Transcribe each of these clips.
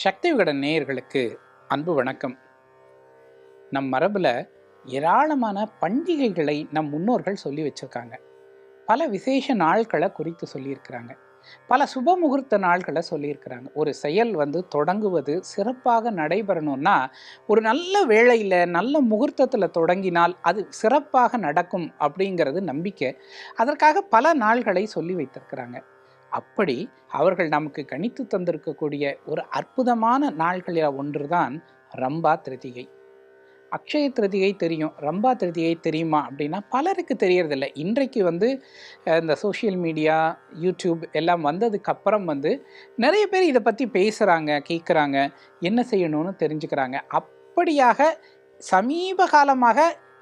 சக்தி விகடன் நேயர்களுக்கு அன்பு வணக்கம். நம் மரபில் ஏராளமான பண்டிகைகளை நம் முன்னோர்கள் சொல்லி வச்சுருக்காங்க. பல விசேஷ நாட்களை குறித்து சொல்லியிருக்கிறாங்க. பல சுப முகூர்த்த நாள்களை சொல்லியிருக்கிறாங்க. ஒரு செயல் வந்து தொடங்குவது சிறப்பாக நடைபெறணும்னா ஒரு நல்ல வேளையில் நல்ல முகூர்த்தத்தில் தொடங்கினால் அது சிறப்பாக நடக்கும் அப்படிங்கிறது நம்பிக்கை. அதற்காக பல நாள்களை சொல்லி வைத்திருக்கிறாங்க. அப்படி அவர்கள் நமக்கு கணித்து தந்திருக்கக்கூடிய ஒரு அற்புதமான நாள்களில் ஒன்றுதான் ரம்பா திருதிகை. அக்ஷய திருதிகை தெரியும். ரம்பா திருதிகை தெரியுமா அப்படின்னா பலருக்கு தெரியறதில்ல. இன்றைக்கு வந்து இந்த சோஷியல் மீடியா யூடியூப் எல்லாம் வந்ததுக்கு அப்புறம் வந்து நிறைய பேர் இதை பற்றி பேசுகிறாங்க கேட்குறாங்க என்ன செய்யணும்னு தெரிஞ்சுக்கிறாங்க. அப்படியாக சமீப காலமாக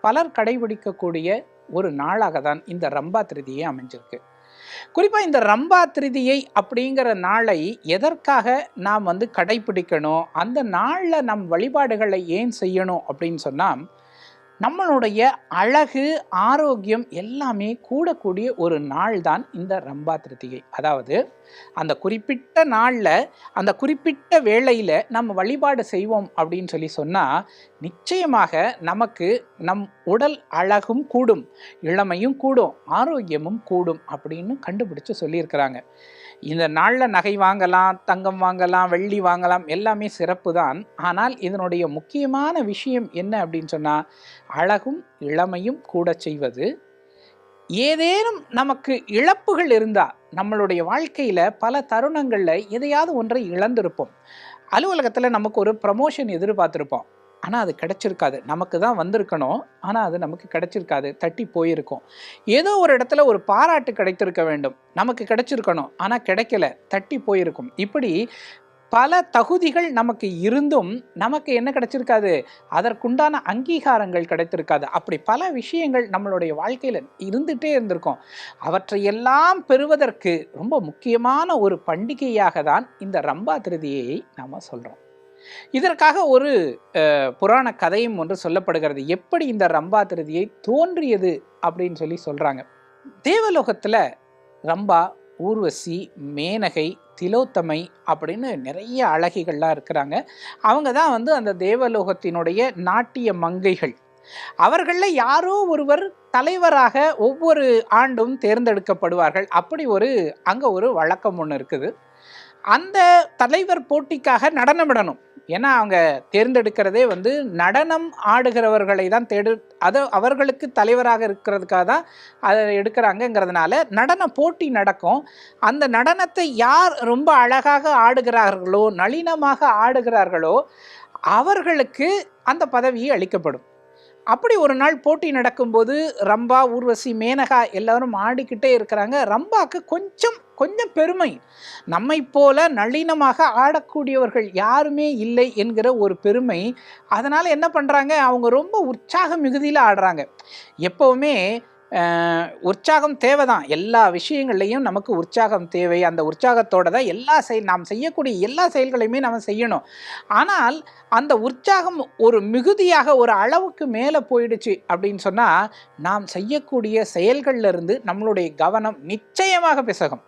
பலர் கடைபிடிக்கக்கூடிய ஒரு நாளாக தான் இந்த ரம்பா திருதியை அமைஞ்சிருக்கு. குறிப்பாக இந்த ரம்பா திருதியை அப்படிங்கிற நாளை எதற்காக நாம் வந்து கடைபிடிக்கணும் அந்த நாளில் நம் வழிபாடுகளை ஏன் செய்யணும் அப்படின்னு சொன்னால் நம்மளுடைய அழகு ஆரோக்கியம் எல்லாமே கூடக்கூடிய ஒரு நாள் தான் இந்த ரம்பா திருத்திகை. அதாவது அந்த குறிப்பிட்ட நாளில் அந்த குறிப்பிட்ட வேளையில் நம்ம வழிபாடு செய்வோம் அப்படின்னு சொல்லி சொன்னால் நிச்சயமாக நமக்கு நம் உடல் அழகும் கூடும் இளமையும் கூடும் ஆரோக்கியமும் கூடும் அப்படின்னு கண்டுபிடிச்சு சொல்லியிருக்கிறாங்க. இந்த நாளில் நகை வாங்கலாம் தங்கம் வாங்கலாம் வெள்ளி வாங்கலாம் எல்லாமே சிறப்பு தான் ஆனால் இதனுடைய முக்கியமான விஷயம் என்ன அப்படின்னு சொன்னால் அழகும் இளமையும் கூட செய்வது. ஏதேனும் நமக்கு இழப்புகள் இருந்தால் நம்மளுடைய வாழ்க்கையில் பல தருணங்களில் எதையாவது ஒன்றை இழந்திருப்போம். அலுவலகத்தில் நமக்கு ஒரு ப்ரமோஷன் எதிர்பார்த்துருப்போம். ஆனால் அது கிடச்சிருக்காது. நமக்கு தான் வந்திருக்கணும். ஆனால் அது நமக்கு கிடச்சிருக்காது. தட்டி போயிருக்கும். ஏதோ ஒரு இடத்துல ஒரு பாராட்டு கிடைத்திருக்க வேண்டும். நமக்கு கிடச்சிருக்கணும். ஆனால் கிடைக்கல. தட்டி போயிருக்கும். இப்படி பல தகுதிகள் நமக்கு இருந்தும் நமக்கு என்ன கிடைச்சிருக்காது? அதற்குண்டான அங்கீகாரங்கள் கிடைத்திருக்காது. அப்படி பல விஷயங்கள் நம்மளுடைய வாழ்க்கையில் இருந்துகிட்டே இருந்திருக்கும். அவற்றையெல்லாம் பெறுவதற்கு ரொம்ப முக்கியமான ஒரு பண்டிகையாக தான் இந்த ரம்பா திருதியை நாம் சொல்கிறோம் இதற்காக ஒரு புராண கதையும் ஒன்று சொல்லப்படுகிறது. எப்படி இந்த ரம்பா திருதியை தோன்றியது அப்படின்னு சொல்லி சொல்கிறாங்க தேவலோகத்தில் ரம்பா ஊர்வசி மேனகை திலோத்தமை அப்படின்னு நிறைய அழகிகள்லாம் இருக்கிறாங்க. அவங்க தான் வந்து அந்த தேவலோகத்தினுடைய நாட்டிய மங்கைகள். அவர்களில் யாரோ ஒருவர் தலைவராக ஒவ்வொரு ஆண்டும் தேர்ந்தெடுக்கப்படுவார்கள். அப்படி ஒரு அங்கே ஒரு வழக்கம் ஒன்று இருக்குது. அந்த தலைவர் போட்டிக்காக நடனமிடணும். ஏன்னா அவங்க தேர்ந்தெடுக்கிறதே வந்து நடனம் ஆடுகிறவர்களை தான் தேடு அது அவர்களுக்கு தலைவராக இருக்கிறதுக்காக தான் அதை எடுக்கிறாங்கங்கிறதுனால நடன போட்டி நடக்கும். அந்த நடனத்தை யார் ரொம்ப அழகாக ஆடுகிறார்களோ நளினமாக ஆடுகிறார்களோ அவர்களுக்கு அந்த பதவி அளிக்கப்படும். அப்படி ஒரு நாள் போட்டி நடக்கும்போது ரம்பா ஊர்வசி மேனகா எல்லாரும் ஆடிக்கிட்டே இருக்கிறாங்க. ரம்பாவுக்கு கொஞ்சம் கொஞ்சம் பெருமை. நம்மை போல நளினமாக ஆடக்கூடியவர்கள் யாருமே இல்லை என்கிற ஒரு பெருமை. அதனால் என்ன பண்ணுறாங்க அவங்க ரொம்ப உற்சாக மிகுதியில் ஆடுறாங்க. எப்போவுமே உற்சாகம் தேவை தான் எல்லா விஷயங்கள்லையும் நமக்கு உற்சாகம் தேவை. அந்த உற்சாகத்தோட தான் எல்லா செய் நாம் செய்யக்கூடிய எல்லா செயல்களையுமே நம்ம செய்யணும். ஆனால் அந்த உற்சாகம் ஒரு மிகுதியாக ஒரு அளவுக்கு மேலே போயிடுச்சு அப்படின்னு சொன்னால் நாம் செய்யக்கூடிய செயல்கள்லருந்து நம்மளுடைய கவனம் நிச்சயமாக பிசகும்.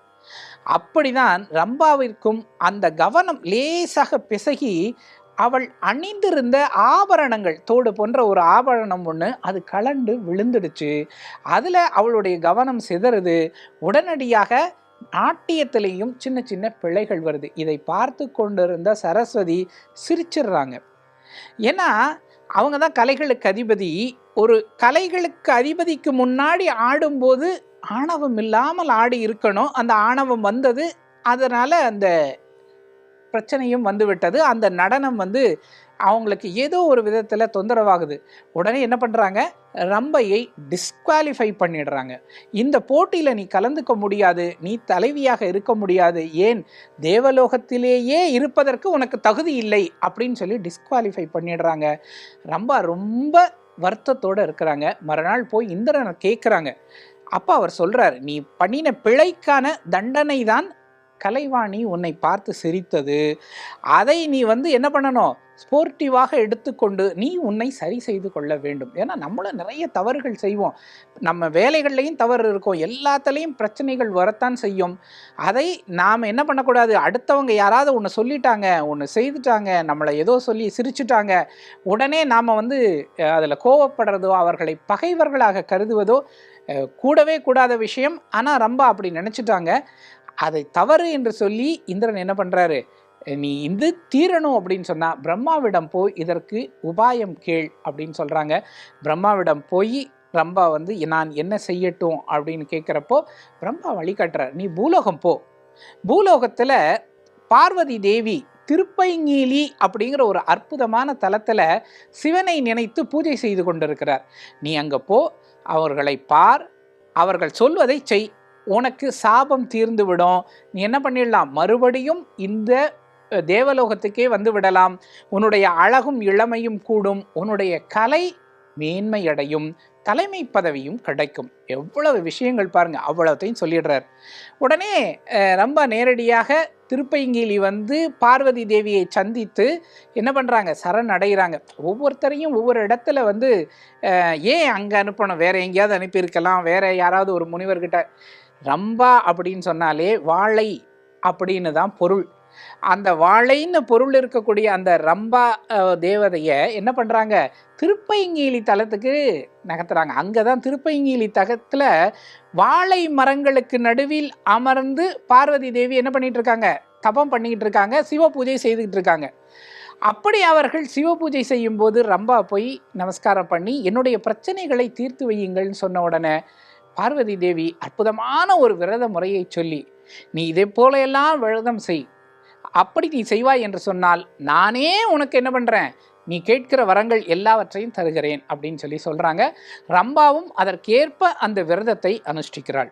அப்படிதான் ரம்பாவிற்கும் அந்த கவனம் லேசாக பிசகி அவள் அணிந்திருந்த ஆபரணங்கள் தோடு போன்ற ஒரு ஆபரணம் ஒன்று அது கலண்டு விழுந்துடுச்சு. அதில் அவளுடைய கவனம் சிதறுது. உடனடியாக நாட்டியத்திலையும் சின்ன சின்ன பிழைகள் வருது. இதை பார்த்து கொண்டிருந்த சரஸ்வதி சிரிச்சிடுறாங்க. ஏன்னா அவங்க தான் கலைகளுக்கு அதிபதி. ஒரு கலைகளுக்கு அதிபதிக்கு முன்னாடி ஆடும்போது ஆணவம் இல்லாமல் ஆடி இருக்கணும். அந்த ஆணவம் வந்தது அதனால் அந்த பிரச்சனையும் வந்துவிட்டது அந்த நடனம் வந்து அவங்களுக்கு ஏதோ ஒரு விதத்தில் தொந்தரவாகுது. உடனே என்ன பண்ணுறாங்க ரம்பையை டிஸ்குவாலிஃபை பண்ணிடுறாங்க. இந்த போட்டியில் நீ கலந்துக்க முடியாது. நீ தலைவியாக இருக்க முடியாது. ஏன்? தேவலோகத்திலேயே இருப்பதற்கு உனக்கு தகுதி இல்லை அப்படின்னு சொல்லி டிஸ்குவாலிஃபை பண்ணிடுறாங்க. ரம்பா ரொம்ப வருத்தத்தோடு இருக்கிறாங்க. மறுநாள் போய் இந்திரனை கேட்குறாங்க அப்போ அவர் சொல்கிறார் நீ பண்ணின பிழைக்கான தண்டனை தான் கலைவாணி உன்னை பார்த்து சிரித்தது. அதை நீ வந்து என்ன பண்ணணும்? ஸ்போர்ட்டிவாக எடுத்துக்கொண்டு நீ உன்னை சரி செய்து கொள்ள வேண்டும். ஏன்னா நம்மளும் நிறைய தவறுகள் செய்வோம். நம்ம வேலைகள்லையும் தவறு இருக்கும். எல்லாத்துலேயும் பிரச்சனைகள் வரத்தான் செய்யும். அதை நாம் என்ன பண்ணக்கூடாது? அடுத்தவங்க யாராவது ஒன்று சொல்லிட்டாங்க ஒன்று செய்துட்டாங்க நம்மளை ஏதோ சொல்லி சிரிச்சுட்டாங்க. உடனே நாம் வந்து அதில் கோவப்படுறதோ அவர்களை பகைவர்களாக கருதுவதோ கூடவே கூடாத விஷயம். ஆனால் ரொம்ப அப்படி நினச்சிட்டாங்க. அதை தவறு என்று சொல்லி இந்திரன் என்ன பண்ணுறாரு நீ இது தீரணும் அப்படின்னு சொன்னால் பிரம்மாவிடம் போய் இதற்கு உபாயம் கேள் அப்படின்னு சொல்கிறாங்க பிரம்மாவிடம் போய் பிரம்மா வந்து நான் என்ன செய்யட்டும் அப்படின்னு கேட்குறப்போ பிரம்மா வழிகாட்டுறார் நீ பூலோகம் போ. பூலோகத்தில் பார்வதி தேவி திருப்பைங்கீலி அப்படிங்கிற ஒரு அற்புதமான தலத்தில் சிவனை நினைத்து பூஜை செய்து கொண்டிருக்கிறார். நீ அங்கே போ அவர்களை பார் அவர்கள் சொல்வதை செய். உனக்கு சாபம் தீர்ந்து விடும் நீ என்ன பண்ணிடலாம்? மறுபடியும் இந்த தேவலோகத்துக்கே வந்து விடலாம். உன்னுடைய அழகும் இளமையும் கூடும். உன்னுடைய கலை மேன்மையடையும். தலைமை பதவியும் கிடைக்கும். எவ்வளவு விஷயங்கள் பாருங்க. அவ்வளவுத்தையும் சொல்லிடுறார். உடனே ரொம்ப நேரடியாக திருப்பைங்கிலி வந்து பார்வதி தேவியை சந்தித்து என்ன பண்ணுறாங்க சரண் அடைகிறாங்க ஒவ்வொருத்தரையும் ஒவ்வொரு இடத்துல வந்து ஏன் அங்கே அனுப்பணும்? வேற எங்கேயாவது அனுப்பியிருக்கலாம். வேற யாராவது ஒரு முனிவர்கிட்ட ரம்பா அப்படின்னு சொன்னாலே வாழை அப்படின்னு தான் பொருள். அந்த வாழைன்னு பொருள் இருக்கக்கூடிய அந்த ரம்பா தேவதையை என்ன பண்ணுறாங்க திருப்பைங்கீலி தலத்துக்கு நகர்த்துறாங்க. அங்கே தான் திருப்பைங்கீலி தகத்தில் வாழை மரங்களுக்கு நடுவில் அமர்ந்து பார்வதி தேவி என்ன பண்ணிட்டு இருக்காங்க தபம் பண்ணிக்கிட்டு இருக்காங்க சிவ பூஜை செய்துக்கிட்டு இருக்காங்க அப்படி அவர்கள் சிவ பூஜை செய்யும்போது ரம்பா போய் நமஸ்காரம் பண்ணி என்னுடைய பிரச்சனைகளை தீர்த்து வையுங்கள்னு சொன்ன உடனே பார்வதி தேவி அற்புதமான ஒரு விரத முறையை சொல்லி நீ இதே போல எல்லாம் விரதம் செய். அப்படி நீ செய்வாய் என்று சொன்னால் நானே உனக்கு என்ன பண்ணுறேன் நீ கேட்கிற வரங்கள் எல்லாவற்றையும் தருகிறேன் அப்படின்னு சொல்லி சொல்கிறாங்க ரம்பாவும் அதற்கேற்ப அந்த விரதத்தை அனுஷ்டிக்கிறாள்.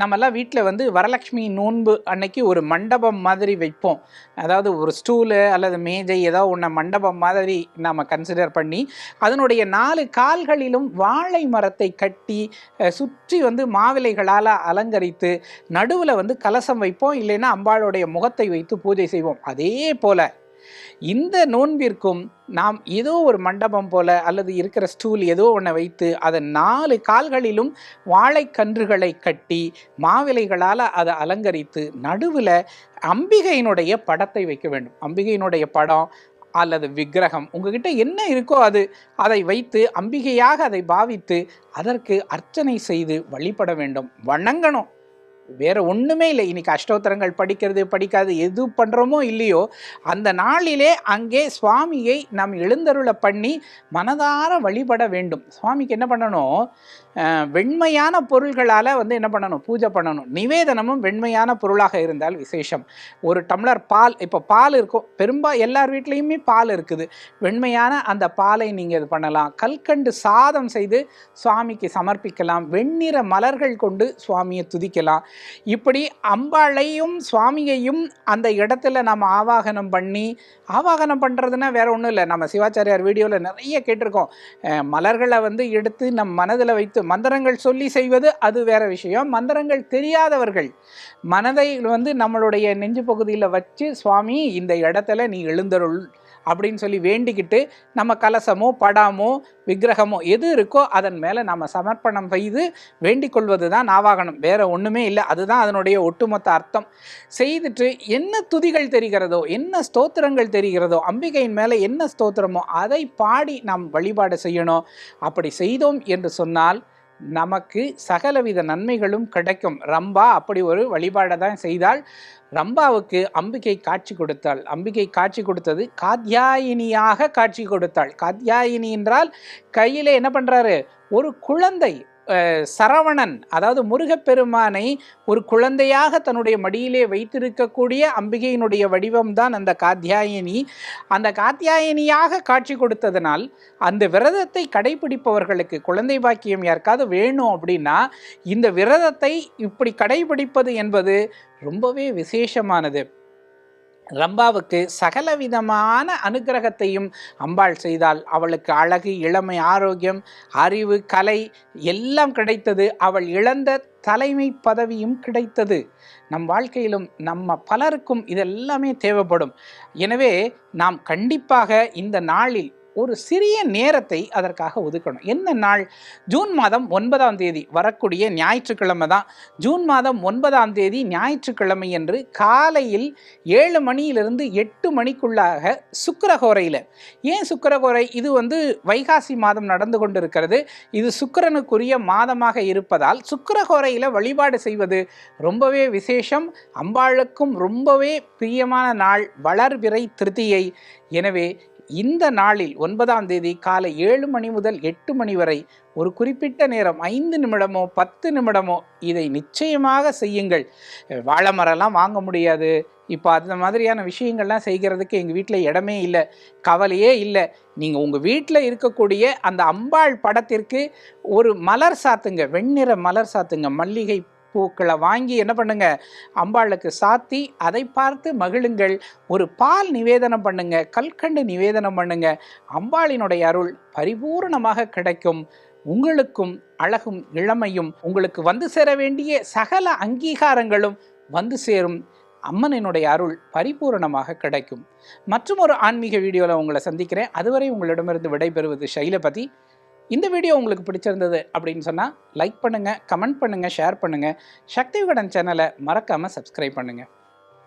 நம்மெல்லாம் வீட்டில் வந்து வரலட்சுமி நோன்பு அன்னைக்கு ஒரு மண்டபம் மாதிரி வைப்போம். அதாவது ஒரு ஸ்டூலு அல்லது மேஜை ஏதோ ஒன்று மண்டபம் மாதிரி நாம் கன்சிடர் பண்ணி அதனுடைய நாலு கால்களிலும் வாழை மரத்தை கட்டி சுற்றி வந்து மாவிலைகளால் அலங்கரித்து நடுவில் வந்து கலசம் வைப்போம். இல்லைன்னா அம்பாளுடைய முகத்தை வைத்து பூஜை செய்வோம். அதே போல் இந்த நோன்பிற்கும் நாம் ஏதோ ஒரு மண்டபம் போல அல்லது இருக்கிற ஸ்டூல் ஏதோ ஒன்றை வைத்து அதன் நாலு கால்களிலும் வாழைக்கன்றுகளை கட்டி மாவிலைகளால் அதை அலங்கரித்து நடுவில் அம்பிகையினுடைய படத்தை வைக்க வேண்டும். அம்பிகையினுடைய படம் அல்லது விக்கிரகம் உங்ககிட்ட என்ன இருக்கோ அது அதை வைத்து அம்பிகையாக அதை பாவித்து அதற்கு அர்ச்சனை செய்து வழிபட வேண்டும். வணங்கணும். வேறு ஒன்றுமே இல்லை. இன்றைக்கி அஷ்டோத்தரங்கள் படிக்கிறது படிக்காது எது பண்ணுறோமோ இல்லையோ அந்த நாளிலே அங்கே சுவாமியை நாம் எழுந்தருளை பண்ணி மனதார வழிபட வேண்டும். சுவாமிக்கு என்ன பண்ணணும்? வெண்மையான பொருள்களால் வந்து என்ன பண்ணணும்? பூஜை பண்ணணும். நிவேதனமும் வெண்மையான பொருளாக இருந்தால் விசேஷம். ஒரு டம்ளர் பால் இப்போ பால் இருக்கும். பெரும்பா எல்லார் வீட்லேயுமே பால் இருக்குது. வெண்மையான அந்த பாலை நீங்கள் இது பண்ணலாம். கல்கண்டு சாதம் செய்து சுவாமிக்கு சமர்ப்பிக்கலாம். வெண்ணிற மலர்கள் கொண்டு சுவாமியை துதிக்கலாம். இப்படி அம்பாளையும் சுவாமியையும் அந்த இடத்துல நம்ம ஆவாகனம் பண்ணி ஆவாகனம் பண்ணுறதுன்னா வேறு ஒன்றும் இல்லை. நம்ம சிவாச்சாரியார் வீடியோவில் நிறைய கேட்டிருக்கோம். மலர்களை வந்து எடுத்து நம் மனதில் வைத்து மந்திரங்கள் சொல்லி செய்வது அது வேறு விஷயம். மந்திரங்கள் தெரியாதவர்கள் மனதை வந்து நம்மளுடைய நெஞ்சு பகுதியில் வச்சு சுவாமி இந்த இடத்துல நீ எழுந்தருள். அப்படின்னு சொல்லி வேண்டிக்கிட்டு நம்ம கலசமோ படாமோ விக்கிரகமோ எது இருக்கோ அதன் மேலே நம்ம சமர்ப்பணம் செய்து வேண்டிக் கொள்வது தான் நாவாகனம் வேறு ஒன்றுமே இல்லை. அதுதான் அதனுடைய ஒட்டுமொத்த அர்த்தம். செய்துட்டு என்ன துதிகள் தெரிகிறதோ என்ன ஸ்தோத்திரங்கள் தெரிகிறதோ அம்பிகையின் மேலே என்ன ஸ்தோத்திரமோ அதை பாடி நாம் வழிபாடு செய்யணும். அப்படி செய்தோம் என்று சொன்னால் நமக்கு சகலவித நன்மைகளும் கிடைக்கும். ரம்பா அப்படி ஒரு வழிபாடை தான் செய்தால் ரம்பாவுக்கு அம்பிகை காட்சி கொடுத்தாள். அம்பிகை காட்சி கொடுத்தது காத்யாயினியாக காட்சி கொடுத்தாள். காத்யாயினி என்றால் கையிலே என்ன பண்ணுறாரு ஒரு குழந்தை சரவணன் அதாவது முருகப்பெருமானை ஒரு குழந்தையாக தன்னுடைய மடியிலே வைத்திருக்கக்கூடிய அம்பிகையினுடைய வடிவம்தான் அந்த காத்தியாயினி. அந்த காத்தியாயினியாக காட்சி கொடுத்ததனால் அந்த விரதத்தை கடைபிடிப்பவர்களுக்கு குழந்தை பாக்கியம் யாருக்காவது வேணும் அப்படின்னா இந்த விரதத்தை இப்படி கடைபிடிப்பது என்பது ரொம்பவே விசேஷமானது. ரம்பாவுக்கு சகலவிதமான அனுக்கிரகத்தையும் அம்பாள் செய்தால் அவளுக்கு அழகு இளமை ஆரோக்கியம் அறிவு கலை எல்லாம் கிடைத்தது. அவள் இழந்த தலைமை பதவியும் கிடைத்தது. நம் வாழ்க்கையிலும் நம்ம பலருக்கும் இதெல்லாமே தேவைப்படும். எனவே நாம் கண்டிப்பாக இந்த நாளில் ஒரு சிறிய நேரத்தை அதற்காக ஒதுக்கணும். என்ன நாள்? ஜூன் மாதம் ஒன்பதாம் தேதி வரக்கூடிய ஞாயிற்றுக்கிழமை தான். ஜூன் மாதம் ஒன்பதாம் தேதி ஞாயிற்றுக்கிழமை என்று காலையில் ஏழு மணியிலிருந்து எட்டு மணிக்குள்ளாக சுக்கரகோரையில். ஏன் சுக்கரகோரை? இது வந்து வைகாசி மாதம் நடந்து கொண்டிருக்கிறது. இது சுக்கிரனுக்குரிய மாதமாக இருப்பதால் சுக்கரகோரையில் வழிபாடு செய்வது ரொம்பவே விசேஷம். அம்பாளுக்கும் ரொம்பவே பிரியமான நாள். வளர்விரை திருத்தியை. எனவே இந்த நாளில் ஒன்பதாம் தேதி காலை ஏழு மணி முதல் எட்டு மணி வரை ஒரு குறிப்பிட்ட நேரம் ஐந்து நிமிடமோ பத்து நிமிடமோ இதை நிச்சயமாக செய்யுங்கள். வாழை மரம்லாம் வாங்க முடியாது. இப்போ அந்த மாதிரியான விஷயங்கள்லாம் செய்கிறதுக்கு எங்கள் வீட்டில் இடமே இல்லை கவலையே இல்லை. நீங்கள் உங்கள் வீட்டில் இருக்கக்கூடிய அந்த அம்பாள் படத்திற்கு ஒரு மலர் சாத்துங்க வெண்ணிற மலர் சாத்துங்க மல்லிகை பூக்களை வாங்கி என்ன பண்ணுங்க? அம்பாளுக்கு சாத்தி அதை பார்த்து மகிழுங்கள். ஒரு பால் நிவேதனம் பண்ணுங்க கல்கண்டு நிவேதனம் பண்ணுங்க. அம்பாளினுடைய அருள் பரிபூர்ணமாக கிடைக்கும். உங்களுக்கும் அழகும் இளமையும் உங்களுக்கு வந்து சேர வேண்டிய சகல அங்கீகாரங்களும் வந்து சேரும். அம்மனினுடைய அருள் பரிபூரணமாக கிடைக்கும். மற்றும் ஒரு ஆன்மீக வீடியோவில் உங்களை சந்திக்கிறேன். அதுவரை உங்களிடமிருந்து விடைபெறுவது சைலபதி இந்த வீடியோ உங்களுக்கு பிடிச்சிருந்தது அப்படின்னு சொன்னால் லைக் பண்ணுங்கள் கமெண்ட் பண்ணுங்கள் ஷேர் பண்ணுங்கள் சக்தி விகடன் சேனலை மறக்காமல் சப்ஸ்கிரைப் பண்ணுங்கள்